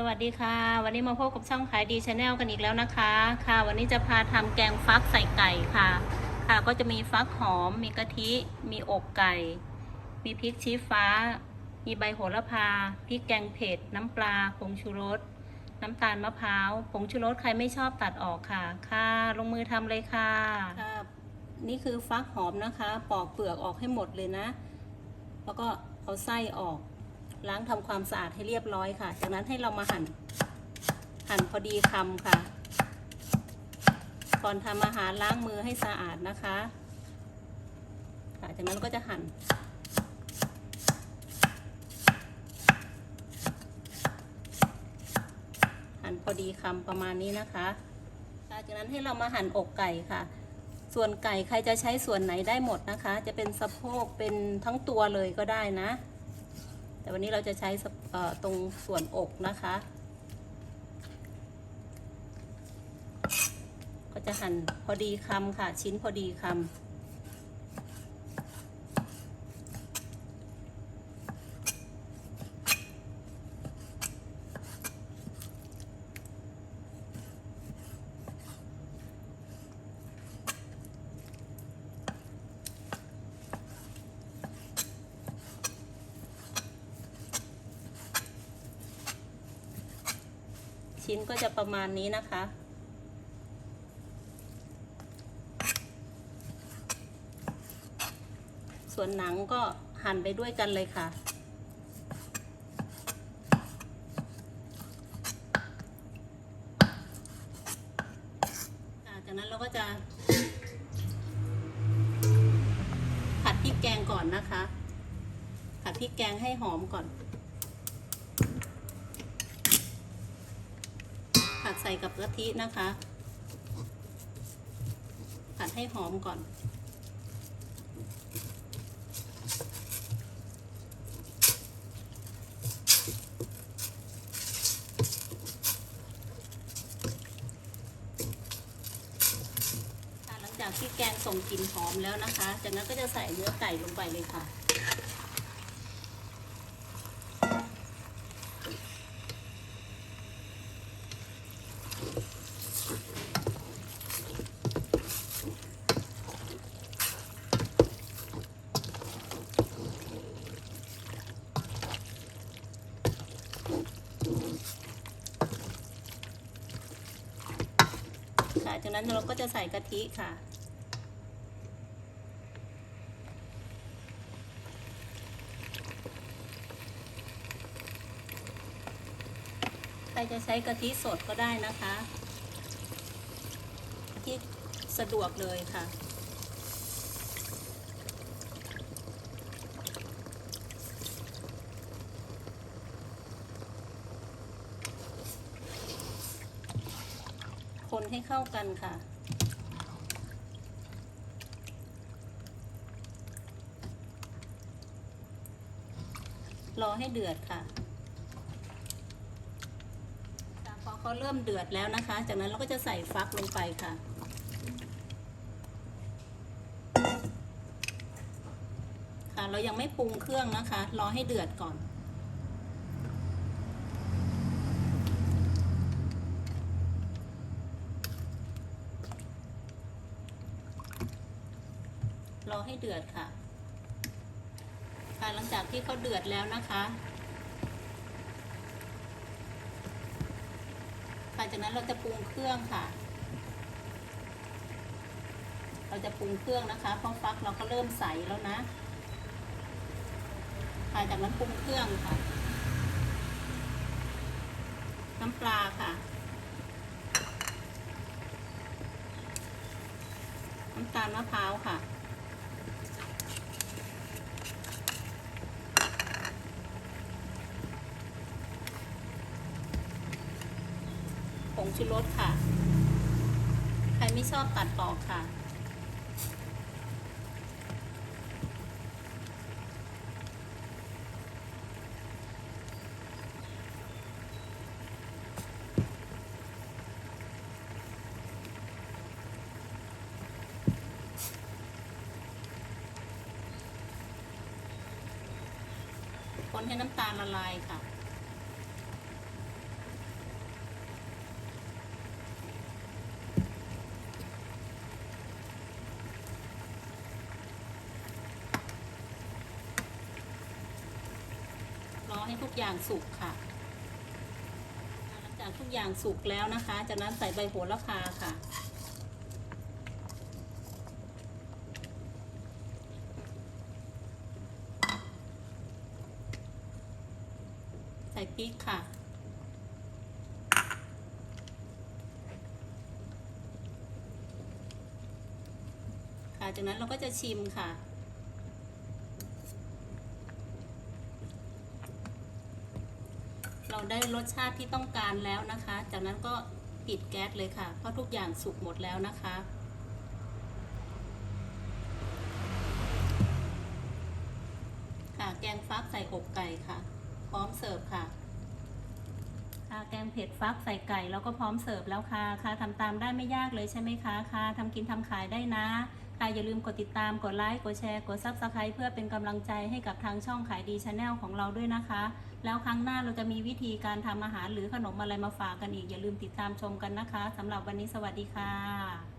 สวัสดีค่ะ วันนี้มาพบกับช่องขายดีชาแนลกันอีกแล้วนะคะ ค่ะ วันนี้จะพาทำแกงฟักใส่ไก่ค่ะ ค่ะก็จะมีฟักหอม มีกะทิ มีอกไก่ มีพริกชี้ฟ้า มีใบโหระพาพริกแกงเผ็ด น้ำปลาผงชูรส น้ำตาลมะพร้าวผงชูรสใครไม่ชอบตัดออกค่ะ ค่ะ ลงมือทำเลยค่ะค่ะนี่คือฟักหอมนะคะ ปอกเปลือกออกให้หมดเลยนะ แล้วก็เอาไส้ออก ล้างทำความสะอาดให้เรียบร้อยค่ะ จากนั้นให้เรามาหั่น หั่นพอดีคำค่ะ ก่อนทำอาหารล้างมือให้สะอาดนะคะ ค่ะจากนั้นก็จะหั่นหั่นพอดีคำประมาณนี้นะคะค่ะจากนั้นให้เรามาหั่นอกไก่ค่ะ ส่วนไก่ใครจะใช้ส่วนไหนได้หมดนะคะ จะเป็นสะโพกเป็นทั้งตัวเลยก็ได้นะ แต่วันนี้เราจะใช้ตรงส่วนอกนะคะ ก็จะหั่นพอดีคำค่ะ ชิ้นพอดีคำ ชิ้นก็จะประมาณนี้นะคะ ส่วนหนังก็หั่นไปด้วยกันเลยค่ะจากนั้นเราก็จะ ผัดพริกแกงก่อนนะคะ ผัดพริกแกงให้หอมก่อน ผัดใส่กับกะทินะคะ ผัดให้หอมก่อน หลังจากที่แกงส่งกลิ่นหอมแล้วนะคะ จากนั้นก็จะใส่เนื้อไก่ลงไปเลยค่ะ จากนั้นเราก็จะใส่กะทิค่ะ ใครจะใช้กะทิสดก็ได้นะคะ ที่สะดวกเลยค่ะ คนให้เข้ากันค่ะ รอให้เดือดค่ะพอเขาเริ่มเดือดแล้วนะคะ จากนั้นเราก็จะใส่ฟักลงไปค่ะค่ะ เรายังไม่ปรุงเครื่องนะคะ รอให้เดือดก่อน รอให้เดือดค่ะ ค่ะหลังจากที่เขาเดือดแล้วนะคะค่ะจากนั้นเราจะปรุงเครื่องค่ะ เราจะปรุงเครื่องนะคะเพราะฟักเราก็เริ่มใสแล้วนะค่ะจากนั้นปรุงเครื่องค่ะ น้ำปลาค่ะ น้ำตาลมะพร้าวค่ะ ผงชูรสค่ะ ใครไม่ชอบตัดปอกค่ะ คนให้น้ำตาลละลายค่ะ ให้ทุกอย่างสุกค่ะ หลังจากทุกอย่างสุกแล้วนะคะ จากนั้นใส่ใบโหระพาค่ะใส่พริกค่ะ ค่ะ จากนั้นเราก็จะชิมค่ะ เราได้รสชาติที่ต้องการแล้วนะคะ จากนั้นก็ปิดแก๊สเลยค่ะ เพราะทุกอย่างสุกหมดแล้วนะคะ ค่ะแกงฟักใส่อกไก่ค่ะ พร้อมเสิร์ฟค่ะค่ะ แกงเผ็ดฟักใส่ไก่แล้วก็พร้อมเสิร์ฟแล้วค่ะ ค่ะทำตามได้ไม่ยากเลยใช่ไหมคะ ค่ะทำกินทำขายได้นะ ค่ะอย่าลืมกดติดตาม กดไลค์ กดแชร์ กดซับสไครต์เพื่อเป็นกำลังใจให้กับทางช่องขายดีชาแนลของเราด้วยนะคะ แล้วครั้งหน้าเราจะมีวิธีการทำอาหารหรือขนมอะไรมาฝากกันอีก อย่าลืมติดตามชมกันนะคะสำหรับวันนี้สวัสดีค่ะ